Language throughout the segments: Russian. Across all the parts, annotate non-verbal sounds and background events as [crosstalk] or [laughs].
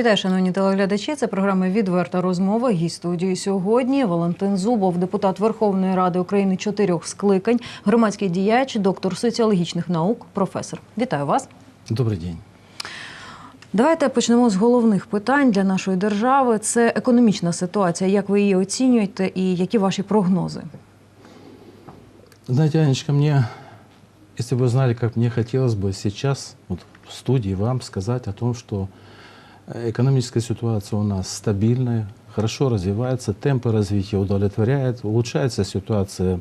Вітаю, шановні телеглядачі. Це програма Відверта розмова. Гість студії сьогодні Валентин Зубов, депутат Верховної Ради України чотирьох скликань, громадський діяч, доктор соціологічних наук, професор. Вітаю вас. Добрый день. Давайте почнемо з головних питань для нашої держави. Це економічна ситуація. Як ви її оцінюєте, і які ваші прогнози? Знаете, Анечка, мне, если бы вы знали, как мне хотелось бы сейчас вот в студии вам сказать о том, что э, экономическая ситуация у нас стабильная, хорошо развивается, темпы развития удовлетворяют, улучшается ситуация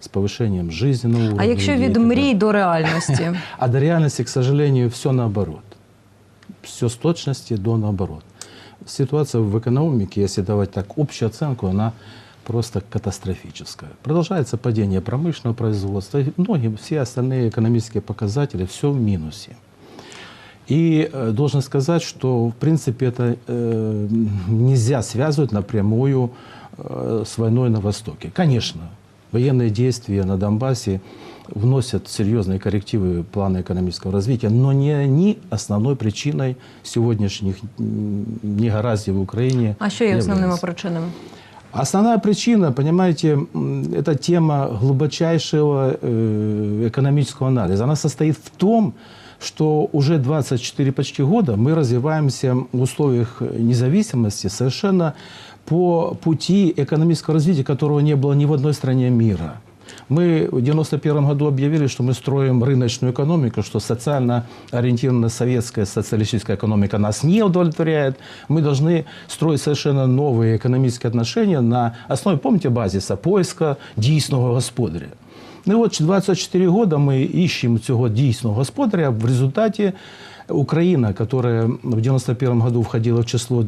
с повышением жизненного уровня. А якщо людей и від так мрій далее. до реальності? [laughs] А до реальности, к сожалению, все наоборот. Все с точности до наоборот. Ситуация в экономике, если давать так общую оценку, она просто катастрофическая. Продолжается падение промышленного производства. и Многие, все остальные экономические показатели, все в минусе. И э, должен сказать, что в принципе это э, нельзя связывать напрямую э, с войной на Востоке. Конечно, военные действия на Донбассе вносят серьезные коррективы в планы экономического развития, но не они основной причиной сегодняшних м, негараздий в Украине. А що є являются. причинами? Основная причина, понимаете, это тема глубочайшего э, экономического анализа. Она состоит в том, что уже 24 почти года мы развиваемся в условиях независимости совершенно по пути экономического развития, которого не было ни в одной стране мира. Мы в 1991 году объявили, что мы строим рыночную экономику, что социально ориентированная советская социалистическая экономика нас не удовлетворяет. Мы должны строить совершенно новые экономические отношения на основе, помните, базиса поиска дійсного господаря. Ну і от 24 года ми ищем цього дійсного господаря. В результаті Украина, которая в 91 году входила в число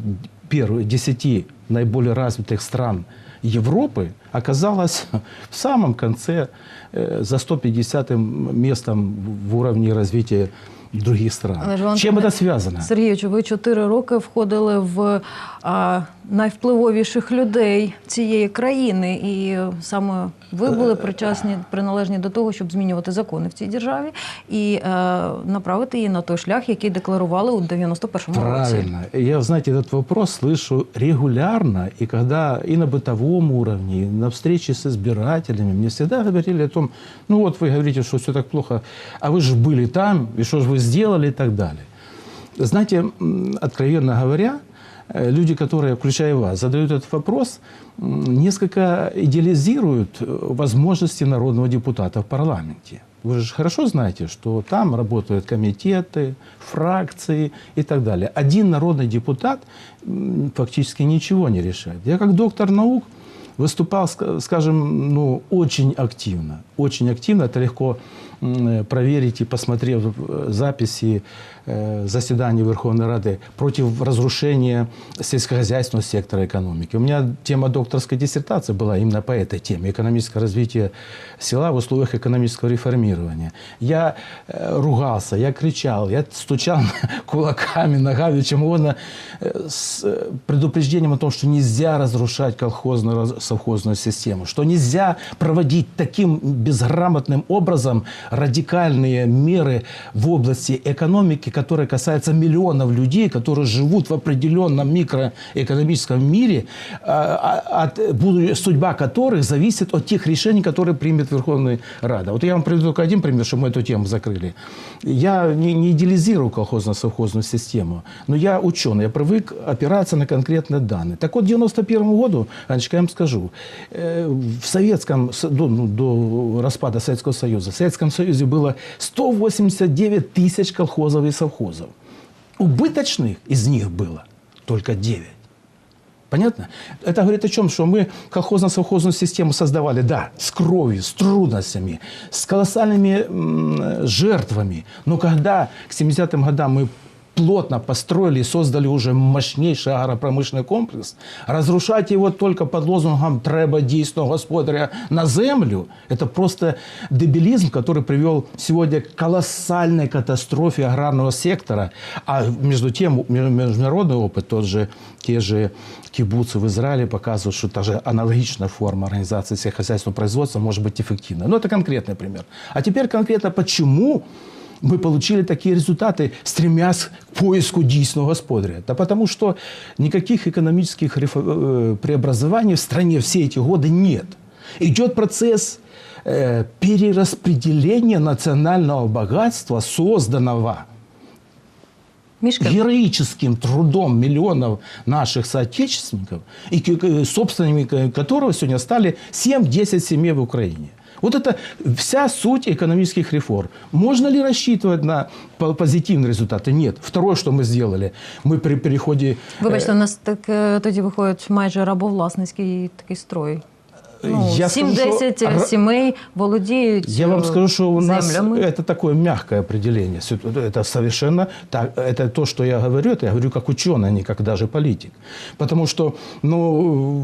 первых 10 наиболее развитых стран Европы, оказалась в самом конце э, за 150 местом в уровне развития других стран. Але ж, Валентине Чем это связано? Сергійович, ви чотири роки входили в а, найвпливовіших людей цієї країни, і е, саме ви були причасні, приналежні до того, щоб змінювати закони в цій державі і е, направити її на той шлях, який декларували у 91-му році. Правильно. Я, знаете, этот вопрос слышу регулярно, и когда и на бытовом уровне, и на встрече с избирателями, мне всегда говорили о том, ну вот вы говорите, что все так плохо, а вы же были там, и что же вы сделали и так далее. Знаете, м, откровенно говоря, э, люди, которые, включая вас, задают этот вопрос, несколько идеализируют э, возможности народного депутата в парламенте. Вы же хорошо знаете, что там работают комитеты, фракции и так далее. Один народный депутат фактически ничего не решает. Я как доктор наук выступал, ска- скажем, ну, очень активно. Очень активно. Это легко проверить и посмотрев э, записи э, заседаний Верховной Рады против разрушения сельскохозяйственного сектора экономики. У меня тема докторской диссертации была именно по этой теме. Экономическое развитие села в условиях экономического реформирования. Я э, ругался, я кричал, я стучал [laughs] кулаками, ногами, чем угодно, э, с э, предупреждением о том, что нельзя разрушать колхозную, совхозную систему, что нельзя проводить таким безграмотным образом радикальные меры в области экономики, которые касаются миллионов людей, которые живут в определенном микроэкономическом мире, а, а, от, судьба которых зависит от тех решений, которые примет Верховная Рада. Вот я вам приведу только один пример, чтобы мы эту тему закрыли. Я не, не идеализирую колхозно-совхозную систему, но я ученый, я привык опираться на конкретные данные. Так вот, к 91 году, Анечка, я вам скажу, э, в Советском, до, ну, до распада Советского Союза, в Советском Союзе было 189 тысяч колхозов и совхозов. Убыточных из них было только 9. Понятно? Это говорит о чем? Что мы колхозно-совхозную систему создавали, да, с кровью, с трудностями, с колоссальными жертвами. Но когда к 70-м годам мы плотно построили и создали уже мощнейший агропромышленный комплекс, разрушать его только под лозунгом «треба дійсного господаря на землю» – это просто дебилизм, который привел сегодня к колоссальной катастрофе аграрного сектора. А между тем, ме- международный опыт, тот же, те же кибуцы в Израиле показывают, что та же аналогичная форма организации сельскохозяйственного производства может быть эффективна. Но это конкретный пример. А теперь конкретно почему мы получили такие результаты, стремясь к поиску дійсного господаря? Да потому что никаких экономических э, преобразований в стране все эти годы нет. Идет процесс э, перераспределения национального богатства, созданного Мішка, героическим трудом миллионов наших соотечественников, и собственниками которого сегодня стали 7-10 семей в Украине. Вот это вся суть экономических реформ. Можно ли рассчитывать на по- позитивные результаты? Нет. Второе, что мы сделали, мы при переходе... вибачте, у нас так е, тоді виходить майже рабовласницький такий строй. Ну, Я скажу, 7-10 що ра- сімей володіють Я вам е, скажу, что у нас землями. это такое мягкое определение. Это совершенно так. Это то, что я говорю, это я говорю как ученый, а не как даже политик. Потому что ну,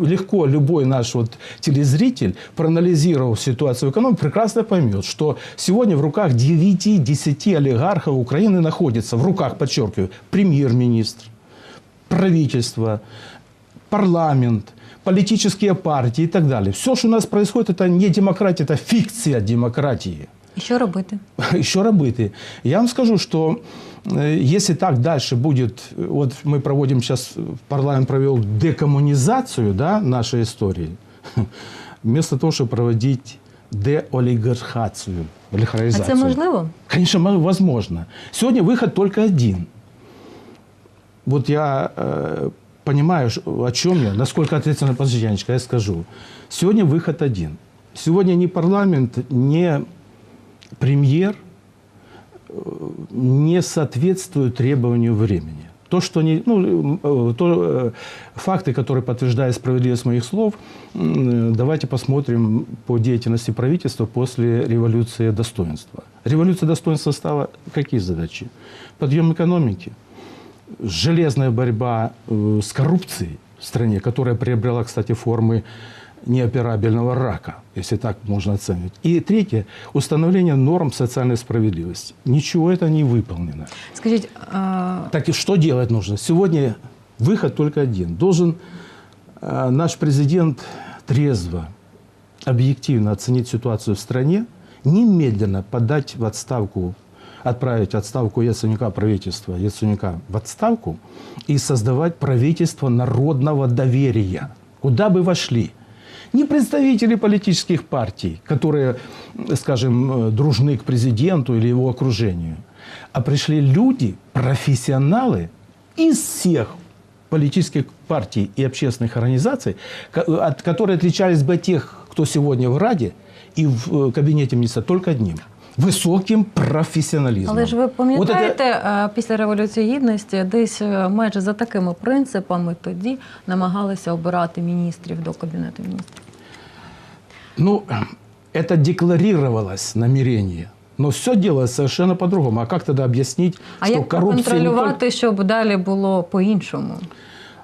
легко любой наш вот телезритель, проанализировав ситуацию в экономике, прекрасно поймет, что сегодня в руках 9-10 олигархов Украины находится, в руках, подчеркиваю, премьер-министр, правительство, парламент, политические партии и так далее. Все, что у нас происходит, это не демократия, это фикция демократии. Що робити? Еще работы. Я вам скажу, что э, если так дальше будет, э, вот мы проводим сейчас, парламент провел декоммунизацию да, нашей истории, [laughs] вместо того, чтобы проводить деолигархацию, А олигархизацию. це можливо? Конечно, мо- возможно. Сегодня выход только один. Вот я понимаю, ш- о чем я, насколько ответственно, подожди, Янечка, я скажу. Сегодня выход один. Сегодня ни парламент, ни премьер э, не соответствуют требованию времени. То, что не, ну, э, то, э, факты, которые подтверждают справедливость моих слов, давайте посмотрим по деятельности правительства после революции достоинства. Революция достоинства стала какие задачи? Подъем экономики, железная борьба э, с коррупцией в стране, которая приобрела, кстати, формы неоперабельного рака, если так можно оценивать. И третье – установление норм социальной справедливости. Ничего это не выполнено. Скажіть, а, Так и что делать нужно? Сегодня выход только один. Должен э, наш президент трезво, объективно оценить ситуацию в стране, немедленно подать в отставку, отправить отставку Яценюка, правительство Яценюка в отставку и создавать правительство народного доверия, куда бы вошли? Не представители политических партий, которые, скажем, дружны к президенту или его окружению, а пришли люди, профессионалы из всех политических партий и общественных организаций, ко- от- которые отличались бы от тех, кто сегодня в Раде и в э, кабинете министра, только одним – высоким профессионализмом. але ж ви Вот это- пам'ятаєте, е, після революції гідності десь е, майже за такими принципами тоді намагалися обирати міністрів до кабінету міністрів. Ну, это декларировалось намерение. Но все делалось совершенно по-другому. А как тогда объяснить, А что як коррупция не только... контролювати, щоб далі було по-іншому?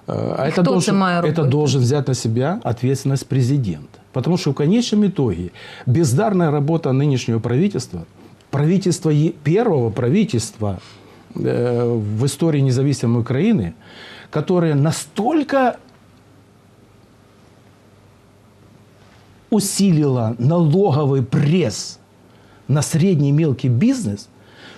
Э, А И это кто должен, это має это робити? должен взять на себя ответственность президент. Потому что в конечном итоге бездарная работа нынешнего правительства, правительства первого правительства э, в истории независимой Украины, которое настолько усилило налоговый пресс на средний и мелкий бизнес,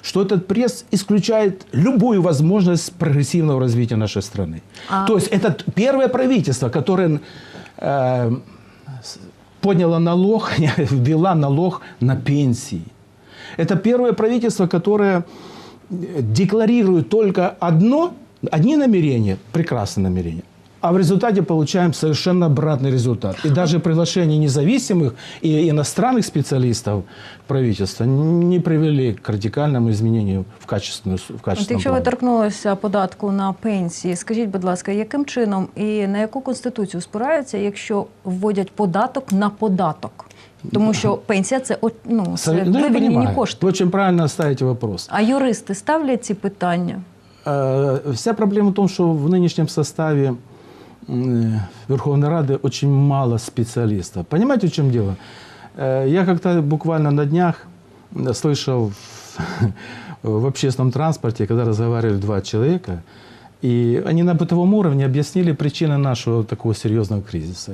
что этот пресс исключает любую возможность прогрессивного развития нашей страны. А- То есть это первое правительство, которое э, подняло налог, [laughs] ввела налог на пенсии. Это первое правительство, которое э, декларирует только одно, одни намерения, прекрасные намерения, а в результате получаем совершенно обратный результат. И даже приглашение независимых и иностранных специалистов в правительство не привели к радикальному изменению в качественную в От качественном якщо ви плане. торкнулися податку на пенсії, скажіть, будь ласка, яким чином і на яку конституцію спираються, якщо вводять податок на податок? Тому що пенсія це от, ну, це Сове- Ну, я вивільнені понимаю. кошти. Вы очень правильно ставите вопрос. А юристи ставлять ці питання? Э, Вся проблема в том, что в нынешнем составе м, Верховной Рады очень мало специалистов. Понимаете, в чем дело? Э, Я как-то буквально на днях слышал [laughs] в общественном транспорте, когда разговаривали два человека, и они на бытовом уровне объяснили причины нашего такого серьезного кризиса.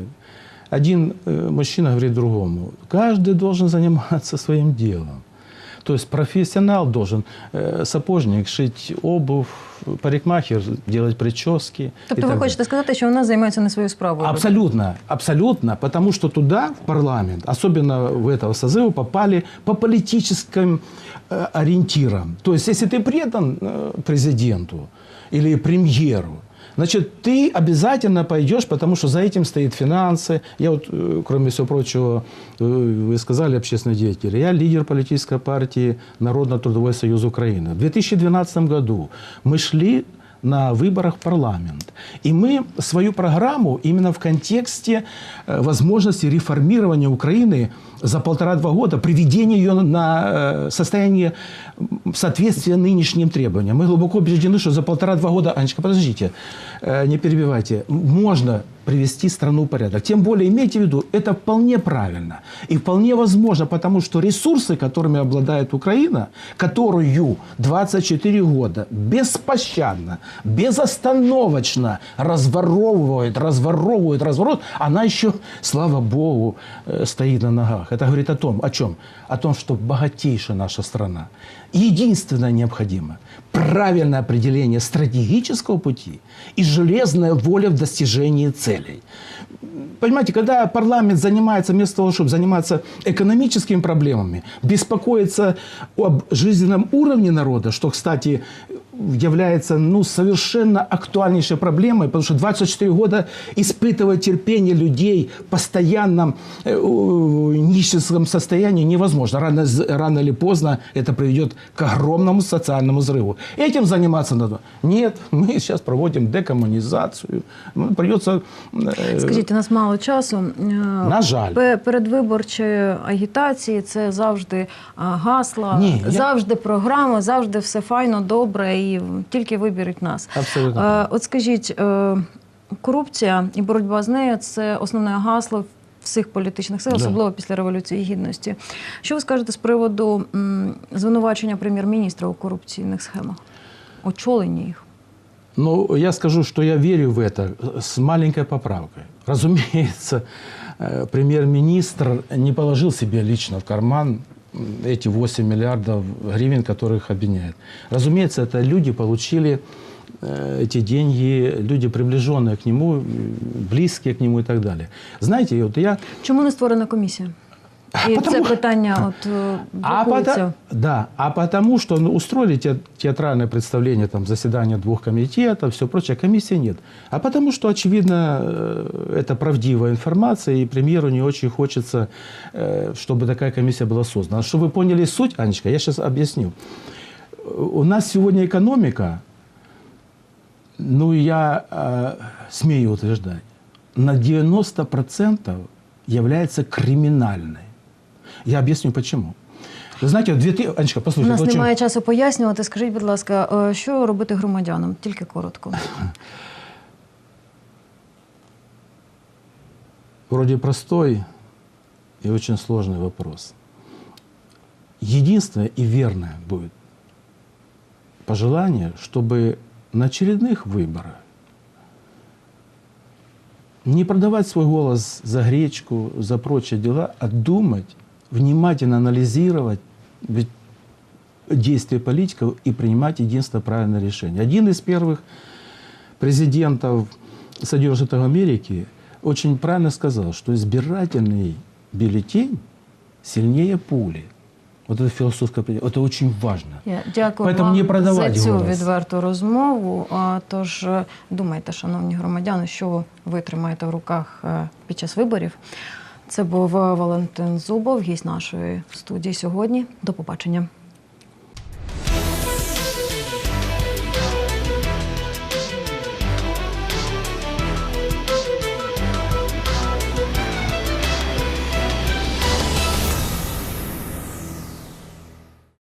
Один э, мужчина говорит другому, каждый должен заниматься своим делом. То есть профессионал должен, э, сапожник, шить обувь, парикмахер делать прически. Тобто ви хочете сказати, що вона займається не своєю справою? Абсолютно, абсолютно, потому что туда, в парламент, особенно в этого созыва, попали по политическим э, ориентирам. То есть, если ты предан э, президенту или премьеру, значит, ты обязательно пойдешь, потому что за этим стоит финансы. Я вот, э, кроме всего прочего, э, вы сказали общественный деятель, я лидер политической партии Народно-трудовой союз Украины. В 2012 году мы шли на выборах в парламент. И мы свою программу именно в контексте э, возможности реформирования Украины за полтора-два года, приведения ее на э, состояние соответствия нынешним требованиям. Мы глубоко убеждены, что за полтора-два года, Анечка, подождите, э, не перебивайте, можно привести страну в порядок. Тем более, имейте в виду, это вполне правильно и вполне возможно, потому что ресурсы, которыми обладает Украина, которую 24 года беспощадно, безостановочно разворовывает, разворовывает, разворовывает, она еще, слава Богу, э, стоит на ногах. Это говорит о том, о чем? О том, что богатейшая наша страна. Единственное необходимо – правильное определение стратегического пути и железная воля в достижении целей. Понимаете, когда парламент занимается, вместо того, чтобы заниматься экономическими проблемами, беспокоиться об жизненном уровне народа, что, кстати, является ну, совершенно актуальнейшей проблемой, потому что 24 года испытывать терпение людей в постоянном э, э, нищенском состоянии невозможно. Рано, з- рано или поздно это приведет к огромному социальному взрыву. Этим заниматься надо? Нет, мы сейчас проводим декоммунизацию. Ну, Придется... э, Скажіть, у нас мало часу. Е, На жаль. пе- Передвиборчої агітації це завжди а, гасла, Ні, я- завжди програма, завжди все файно, добре і тільки виберуть нас. Абсолютно. Е, От скажіть, е, корупція і боротьба з нею це основне гасло всіх політичних сил, особливо після Революції Гідності. Що ви скажете з приводу звинувачення прем'єр-міністра у корупційних схемах? Очолення їх? Ну, я скажу, что я верю в это с маленькой поправкой. Разумеется, э, премьер-министр не положил себе лично в карман эти 8 миллиардов гривен, которых обвиняют. Разумеется, это люди получили э, эти деньги, люди, приближенные к нему, близкие к нему и так далее. Знаете, вот я Чому не створена комісія? І це Потому- питання от [laughs] А да, а потому что ну, устроили те- театральное представление, там, заседание двух комитетов, все прочее, комиссии нет. А потому что, очевидно, э, это правдивая информация, и премьеру не очень хочется, э, чтобы такая комиссия была создана. Чтобы вы поняли суть, Анечка, я сейчас объясню. Э, У нас сегодня экономика, ну, я э, смею утверждать, на 90% является криминальной. Я объясню почему. Вы знаете, в 2000... Анечка, У послушайте, нас это очень- немає часу пояснювати. Скажіть, будь ласка, е, що робити громадянам? Тільки коротко. [laughs] вроде простой и очень сложный вопрос. Единственное и верное будет пожелание, чтобы на очередных выборах не продавать свой голос за гречку, за прочие дела, а думать, внимательно анализировать ведь действия политиков и принимать единственное правильное решение. Один из первых президентов Соединенных Штатов Америки очень правильно сказал, что избирательный бюллетень сильнее пули. Вот это философское определение. Это очень важно. Я дякую Поэтому вам не продавать за цю голос. відверту розмову. А, Тож е, думайте, шановні громадяни, що ви тримаєте в руках е, під час виборів. Це був е, Валентин Зубов, гість нашої студії сьогодні. До побачення.